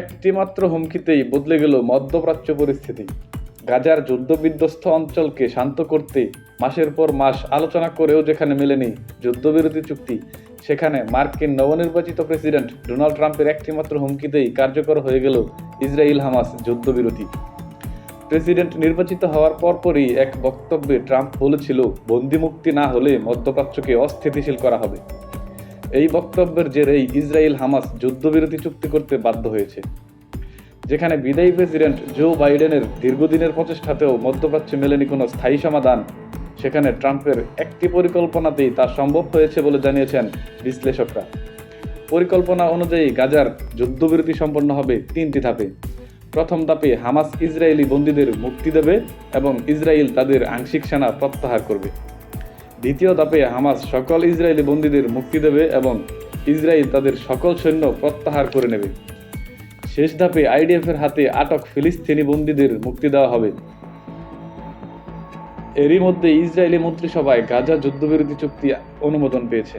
একটি মাত্র হুমকিতেই বদলে গেল মধ্যপ্রাচ্য পরিস্থিতি। গাজার যুদ্ধবিধ্বস্ত অঞ্চলকে শান্ত করতে মাসের পর মাস আলোচনা করেও যেখানে মেলেনি যুদ্ধবিরতি চুক্তি, সেখানে মার্কিন নবনির্বাচিত প্রেসিডেন্ট ডোনাল্ড ট্রাম্পের একটিমাত্র হুমকিতেই কার্যকর হয়ে গেল ইসরায়েল হামাস যুদ্ধবিরতি। প্রেসিডেন্ট নির্বাচিত হওয়ার পরপরই এক বক্তব্যে ট্রাম্প বলেছিল বন্দিমুক্তি না হলে মধ্যপ্রাচ্যকে অস্থিতিশীল করা হবে। এই বক্তব্যের জেরেই ইসরায়েল হামাস যুদ্ধবিরতি চুক্তি করতে বাধ্য হয়েছে, যেখানে বিদায়ী প্রেসিডেন্ট জো বাইডেনের দীর্ঘদিনের প্রচেষ্টাতেও মধ্যপ্রাচ্যে মেলেনি কোনো স্থায়ী সমাধান। সেখানে ট্রাম্পের একটি পরিকল্পনাতেই তা সম্ভব হয়েছে বলে জানিয়েছেন বিশ্লেষকরা। পরিকল্পনা অনুযায়ী গাজার যুদ্ধবিরতি সম্পন্ন হবে তিনটি ধাপে। প্রথম ধাপে হামাস ইসরায়েলি বন্দীদের মুক্তি দেবে এবং ইসরায়েল তাদের আংশিক সেনা প্রত্যাহার করবে। দ্বিতীয় ধাপে হামাস সকল ইসরায়েলি বন্দীদের মুক্তি দেবে এবং ইসরায়েল তাদের সকল সৈন্য প্রত্যাহার করে নেবে। শেষ ধাপে আইডিএফের হাতে আটক ফিলিস্তিনি বন্দীদের মুক্তি দেওয়া হবে। এরই মধ্যে ইসরায়েলি মন্ত্রিসভায় গাজা যুদ্ধবিরতি চুক্তি অনুমোদন পেয়েছে।